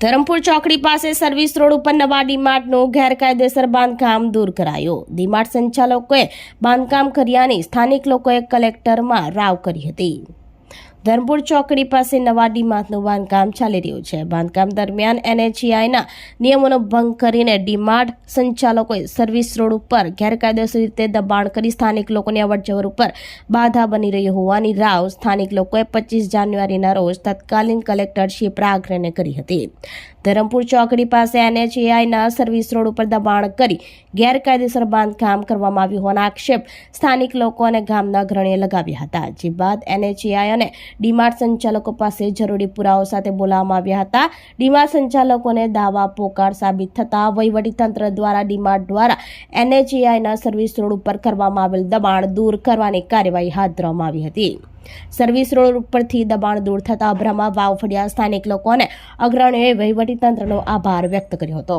ધરમપુર ચોકડી પાસે service road ઉપર નવા ડીમાર્ટનું ગેરકાયદેસર બાંધકામ દૂર કરાયો. ડીમાર્ટ સંચાલકોએ બાંધકામ કર્યાની સ્થાનિક લોકોએ કલેક્ટરમાં રાવ કરી હતી. ધરમપુર ચોકડી પાસે નવા ડીમાર્ટનું બાંધકામ ચાલી રહ્યું છે. બાંધકામ દરમિયાન એનએચઆઈના નિયમોનો ભંગ કરીને ડીમાર્ટ સંચાલકોએ સર્વિસ રોડ ઉપર ગેરકાયદેસર રીતે દબાણ કરી સ્થાનિક લોકોની અવરજવર ઉપર બાધા બની રહી હોવાની રાવ સ્થાનિક લોકોએ પચીસ જાન્યુઆરીના રોજ તત્કાલીન કલેક્ટર શ્રી પ્રાગરેને કરી હતી. ધરમપુર ચોકડી પાસે એનએચએઆઈના સર્વિસ રોડ ઉપર દબાણ કરી ગેરકાયદેસર બાંધકામ કરવામાં આવ્યું હોવાના આક્ષેપ સ્થાનિક લોકો અને ગામના અગ્રણીએ લગાવ્યા હતા. જે બાદ એનએચએઆઈ અને ડીમાર્ટ સંચાલકો પાસે જરૂરી પુરાવો સાથે બોલાવવામાં આવ્યા હતા. ડીમાર્ટ સંચાલકોને દાવા પોકાર સાબિત થતા વહીવટીતંત્ર દ્વારા ડીમાર્ટ દ્વારા એનએચએઆઈના સર્વિસ રોડ ઉપર કરવામાં આવેલ દબાણ દૂર કરવાની કાર્યવાહી હાથ ધરવામાં આવી હતી. સર્વિસ રોડ ઉપરથી દબાણ દૂર થતા અભ્રામાં વાવ ફળિયા સ્થાનિક લોકો અને અગ્રણીઓએ વહીવટીતંત્રનો આભાર વ્યક્ત કર્યો હતો.